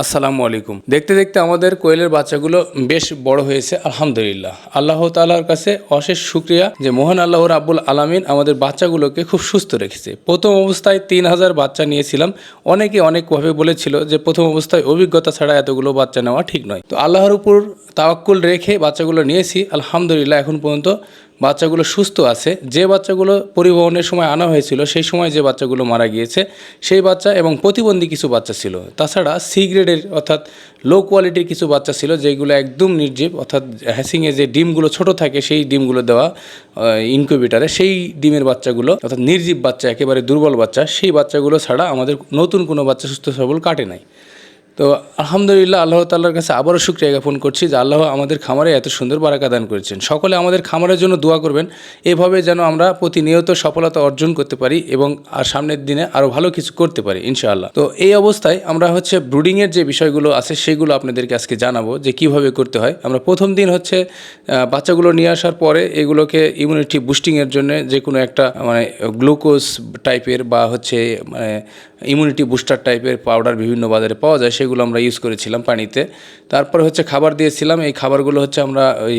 আসসালামু আলাইকুম। দেখতে দেখতে আমাদের কোয়েলের বাচ্চাগুলো বেশ বড় হয়েছে, আলহামদুলিল্লাহ। আল্লাহ তাআলার কাছে অশেষ শুক্রিয়া যে মোহন আল্লাহ রাব্বুল আলামিন আমাদের বাচ্চাগুলোকে খুব সুস্থ রেখেছে। প্রথম অবস্থায় তিন হাজার বাচ্চা নিয়েছিলাম। অনেকে অনেকভাবে বলেছিল যে প্রথম অবস্থায় অভিজ্ঞতা ছাড়া এতগুলো বাচ্চা নেওয়া ঠিক নয়। তো আল্লাহর উপর তাওয়াক্কুল রেখে বাচ্চাগুলো নিয়েছি, আলহামদুলিল্লাহ, এখন পর্যন্ত বাচ্চাগুলো সুস্থ আছে, যে বাচ্চাগুলো পরিবহনের সময় আনা হয়েছিল, সেই সময় যে বাচ্চাগুলো মারা গিয়েছে, সেই বাচ্চা এবং প্রতিবন্ধী কিছু বাচ্চা ছিল। তাছাড়া সি গ্রেডের অর্থাৎ লো কোয়ালিটির কিছু বাচ্চা ছিল, যেগুলো একদম নির্জীব, অর্থাৎ হ্যাসিংয়ে যে ডিমগুলো ছোট থাকে, সেই ডিমগুলো দেওয়া ইনকিউবেটারে সেই ডিমের বাচ্চাগুলো, অর্থাৎ নির্জীব বাচ্চা, একেবারে দুর্বল বাচ্চা, সেই বাচ্চাগুলো ছাড়া আমাদের নতুন কোনো বাচ্চা সুস্থ সবল কাটে নাই। তো আলহামদুলিল্লাহ আল্লাহ তাল্লার কাছে আবারও শুক্রিয়া জ্ঞাপন করছি যে আল্লাহ আমাদের খামারে এত সুন্দর বারাকা দান করেছেন। সকলে আমাদের খামারের জন্য দোয়া করবেন। এভাবে যেন আমরা প্রতিনিয়ত সফলতা অর্জন করতে পারি এবং আর সামনের দিনে আরও ভালো কিছু করতে পারি, ইনশাআল্লাহ। তো এই অবস্থায় আমরা হচ্ছে ব্রুডিংয়ের যে বিষয়গুলো আছে সেগুলো আপনাদেরকে আজকে জানাব যে কীভাবে করতে হয়। আমরা প্রথম দিন হচ্ছে বাচ্চাগুলো নিয়ে আসার পরে এগুলোকে ইমিউনিটি বুস্টিংয়ের জন্য যে কোনো একটা মানে গ্লুকোজ টাইপের বা হচ্ছে মানে ইমিউনিটি বুস্টার টাইপের পাউডার বিভিন্ন বাজারে পাওয়া যায় সেগুলো আমরা ইউজ করেছিলাম পানিতে। তারপরে হচ্ছে খাবার দিয়েছিলাম, এই খাবারগুলো হচ্ছে আমরা ওই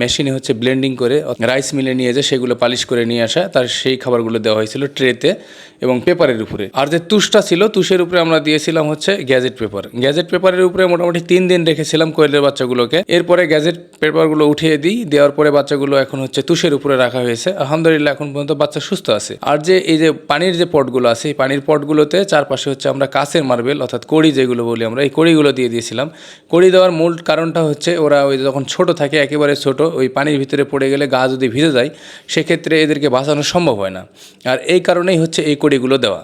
মেশিনে হচ্ছে ব্লেন্ডিং করে রাইস মিলে নিয়ে যে সেগুলো পালিশ করে নিয়ে আসা, তার সেই খাবারগুলো দেওয়া হয়েছিল ট্রেতে এবং পেপারের উপরে। আর যে তুষটা ছিল, তুষের উপরে আমরা দিয়েছিলাম হচ্ছে গ্যাজেট পেপার গ্যাজেট পেপারের উপরে মোটামুটি তিন দিন রেখেছিলাম কোয়েলের বাচ্চাগুলোকে। এরপরে গ্যাজেট পেপারগুলো উঠিয়ে দিই, দেওয়ার পরে বাচ্চাগুলো এখন হচ্ছে তুষের উপরে রাখা হয়েছে। আলহামদুলিল্লাহ, এখন পর্যন্ত বাচ্চা সুস্থ আছে। আর যে এই যে পানির যে পটগুলো আছে, এই পানির পটগুলোতে চারপাশে হচ্ছে আমরা কাঁচের মার্বেল অর্থাৎ কড়ি যেগুলো বলি আমরা, এই কড়িগুলো দিয়ে দিয়েছিলাম। কড়ি দেওয়ার মূল কারণটা হচ্ছে ওরা ওই যখন ছোট থাকে, একেবারে ছোট, ওই পানির ভিতরে পড়ে গেলে গা যদি ভিজে যায়, সেক্ষেত্রে এদেরকে বাঁচানো সম্ভব হয় না। আর এই কারণেই হচ্ছে এই কড়িগুলো দেওয়া।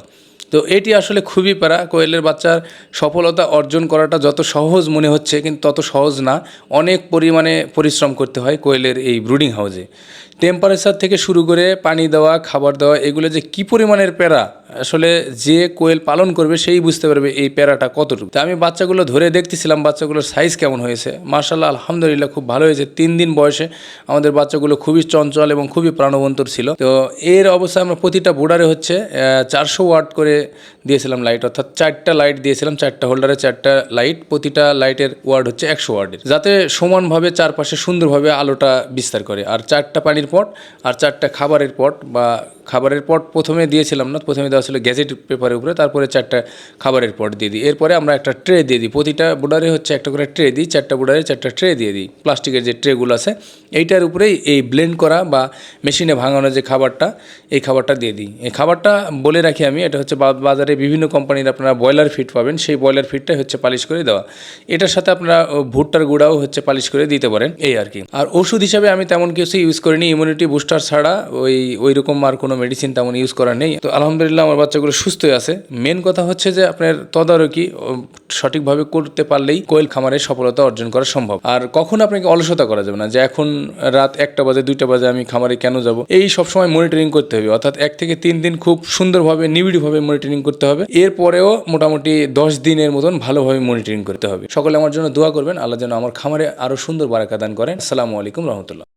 তো এটি আসলে খুবই প্যারা, কোয়েলের বাচ্চার সফলতা অর্জন করাটা যত সহজ মনে হচ্ছে, কিন্তু তত সহজ না। অনেক পরিমাণে পরিশ্রম করতে হয় কোয়েলের এই ব্রুডিং হাউসে। টেম্পারেচার থেকে শুরু করে পানি দেওয়া, খাবার দেওয়া, এগুলো যে কী পরিমাণের প্যারা আসলে যে কোয়েল পালন করবে সেই বুঝতে পারবে এই প্যারাটা কতটুকু। আমি বাচ্চাগুলো ধরে দেখতেছিলাম, বাচ্চাগুলোর সাইজ কেমন হয়েছে। মার্শাল্লাহ আলহামদুলিল্লাহ খুব ভালো হয়েছে। তিন দিন বয়সে আমাদের বাচ্চাগুলো খুবই চঞ্চল এবং খুবই প্রাণবন্তর ছিল। তো এর অবস্থায় আমরা প্রতিটা বোর্ডারে হচ্ছে চারশো ওয়াট করে দিয়েছিলাম লাইট অর্থাৎ চারটা লাইট দিয়েছিলাম, চারটা হোল্ডারে চারটা লাইট প্রতিটা লাইটের ওয়ার্ড হচ্ছে একশো ওয়ার্ডের যাতে সমানভাবে চারপাশে সুন্দরভাবে আলোটা বিস্তার করে। আর চারটা পানির পট আর চারটা খাবারের পট বা খাবারের পট প্রথমে দিয়েছিলাম না, প্রথমে দেওয়া ছিল গ্যাজেট পেপারের উপরে, তারপরে চারটা খাবারের পট দিয়ে দিই। এরপরে আমরা একটা ট্রে দিয়ে দিই, প্রতিটা বোর্ডারে হচ্ছে একটা করে ট্রে দিই, চারটা বোর্ডারে চারটা ট্রে দিয়ে দিই, প্লাস্টিকের যে ট্রেগুলো আছে, এইটার উপরেই এই ব্লেন্ড করা বা মেশিনে ভাঙানো যে খাবারটা, এই খাবারটা দিয়ে দিই। এই খাবারটা বলে রাখি আমি, এটা হচ্ছে বাজারে বিভিন্ন কোম্পানির আপনারা ব্রয়লার ফিট পাবেন, সেই ব্রয়লার ফিটটাই হচ্ছে পালিশ করে দেওয়া। এটার সাথে আপনারা ভুট্টার গুঁড়াও হচ্ছে পালিশ করে দিতে পারেন, এই আর কি। আর ওষুধ হিসাবে আমি তেমন কিছু ইউজ করিনি ইমিউনিটি বুস্টার ছাড়া ওই ওই রকম আর কোনো মেডিসিন তেমন ইউজ করা নেই। তো আলহামদুলিল্লাহ আমার বাচ্চাগুলো সুস্থই আছে। মেন কথা হচ্ছে যে আপনার তদারকি সঠিকভাবে করতে পারলেই কোয়েল খামারে সফলতা অর্জন করা সম্ভব। আর কখন আপনাকে অলসতা করা যাবে না, যে এখন রাত একটা বাজে, দুইটা বাজে, আমি খামারে কেন যাব? এই সবসময় মনিটরিং করতে হবে। অর্থাৎ এক থেকে তিন দিন খুব সুন্দরভাবে, নিবিড়ভাবে মনিটরিং করতে হবে। এরপরেও মোটামুটি দশ দিনের মতন ভালোভাবে মনিটরিং করতে হবে। সকলে আমার জন্য দোয়া করবেন। আল্লাহ যেন আমার খামারে আরও সুন্দর বারাকা দান করেন। আসসালামু আলাইকুম রহমতুল্লাহ।